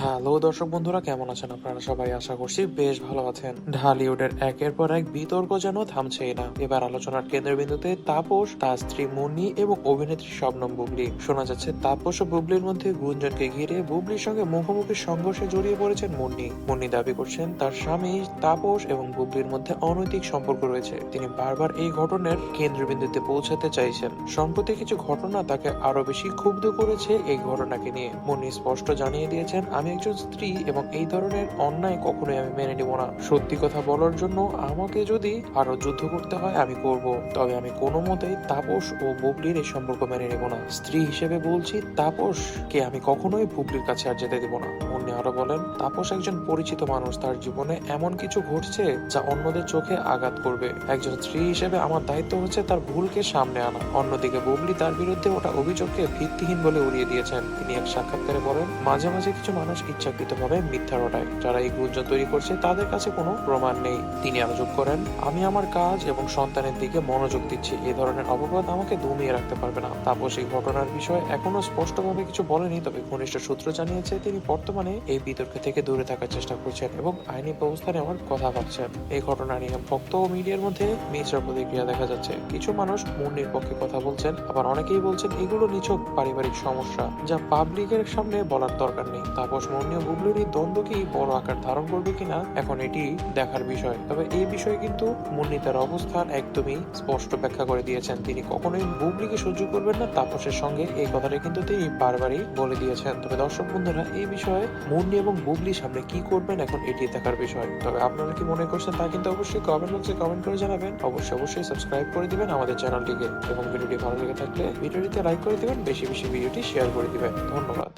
Hello দর্শক বন্ধুরা, কেমন আছেন আপনারা সবাই? আশা করছি বেশ ভালো আছেন। ঢালিউডের একের পর এক বিতর্ক যেন থামছেই না। এবার আলোচনার কেন্দ্রবিন্দুতে তাপস তার স্ত্রী মুন্নি এবং অভিনেত্রী শবনম বুবলি। শোনা যাচ্ছে তাপস ও বুবলির মধ্যে গুঞ্জনকে ঘিরে বুবলির সঙ্গে মুখোমুখি সংঘর্ষে জড়িয়ে পড়েছেন মুন্নি। মুন্নি দাবি করছেন তার স্বামী, তাপস এবং বুবলির মধ্যে অনৈতিক সম্পর্ক রয়েছে। তিনি বারবার এই ঘটনার কেন্দ্রবিন্দুতে পৌঁছাতে চাইছেন। সম্প্রতি কিছু ঘটনা তাকে আরও বেশি ক্ষুব্ধ করেছে এই ঘটনাকে নিয়ে। মুন্নি স্পষ্ট জানিয়ে দিয়েছেন আমি একজন স্ত্রী এবং এই ধরনের অন্যায় কখনোই আমি মেনে নিব না। সত্যি কথা বলার জন্য আমাকে যদি আরও যুদ্ধ করতে হয়, আমি করব। তবে আমি কোনো মতেই তাপস ও বুবলির এই সম্পর্ক মেনে নেব না। স্ত্রী হিসেবে বলছি তাপস কে আমি কখনোই বুবলির কাছে আর যেতে দেব না। মুন্নি আরও বলেন, তাপস একজন পরিচিত মানুষ। তার জীবনে এমন কিছু ঘটছে যা অন্যদের চোখে আঘাত করবে। একজন স্ত্রী হিসেবে আমার দায়িত্ব হচ্ছে তার ভুলকে সামনে আনা। অন্যদিকে বুবলি তার বিরুদ্ধে ওটা অভিযোগকে ভিত্তিহীন বলে উড়িয়ে দিয়েছেন। তিনি এক সাক্ষাৎকারে বলেন, মাঝে মাঝে কিছু মানুষ ইচ্ছাকৃতভাবে মিথ্যা রটায়। যারা এই গুঞ্জন তৈরি করছে, তাদের কাছে কোনো প্রমাণ নেই। তিনি আরও যোগ করেন, আমি আমার কাজ এবং সন্তানের দিকে মনোযোগ দিচ্ছি। এই ধরনের অপবাদ আমাকে দমিয়ে রাখতে পারবে না। তাপস এই ঘটনার বিষয়ে এখনও স্পষ্টভাবে কিছু বলেনি, তবে ঘনিষ্ঠ সূত্র জানিয়েছে তিনি বর্তমানে এই বিতর্ক থেকে দূরে থাকার চেষ্টা করছেন এবং আইনি ব্যবস্থা নেওয়ার কথা ভাবছেন। এই ঘটনা নিয়ে ভক্ত ও মিডিয়ার মধ্যে মিশ্র প্রতিক্রিয়া দেখা যাচ্ছে। কিছু মানুষ মুন্নির পক্ষে কথা বলছেন, আবার অনেকেই বলছেন এগুলো নিছক পারিবারিক সমস্যা, যা পাবলিকের সামনে বলার দরকার নেই। তাপস ও বুবলুর এই দ্বন্দ্ব কি বড় আকার ধারণ করবে কিনা এখন এটি দেখার বিষয়। তবে এই বিষয়ে কিন্তু মুন্নি তার অবস্থান একদমই স্পষ্ট ব্যাখ্যা করে দিয়েছেন। তিনি কখনোই বুবলিকে সহ্য করবেন না, তাপসের সঙ্গে এই কথাটা কিন্তু তিনি বারবারই বলে দিয়েছেন। তবে দর্শক বন্ধুরা, এই বিষয়ে মুন্নি এবং বুবলি সামনে কি করবেন এখন এটি দেখার বিষয়। তবে আপনারা কি মনে করছেন তা কিন্তু অবশ্যই কমেন্ট বক্সে কমেন্ট করে জানাবেন। অবশ্যই অবশ্যই সাবস্ক্রাইব করে দিবেন আমাদের চ্যানেলটিকে এবং ভিডিওটি ভালো লেগে থাকলে ভিডিওটিতে লাইক করে দিবেন, বেশি বেশি ভিডিওটি শেয়ার করে দিবেন। ধন্যবাদ।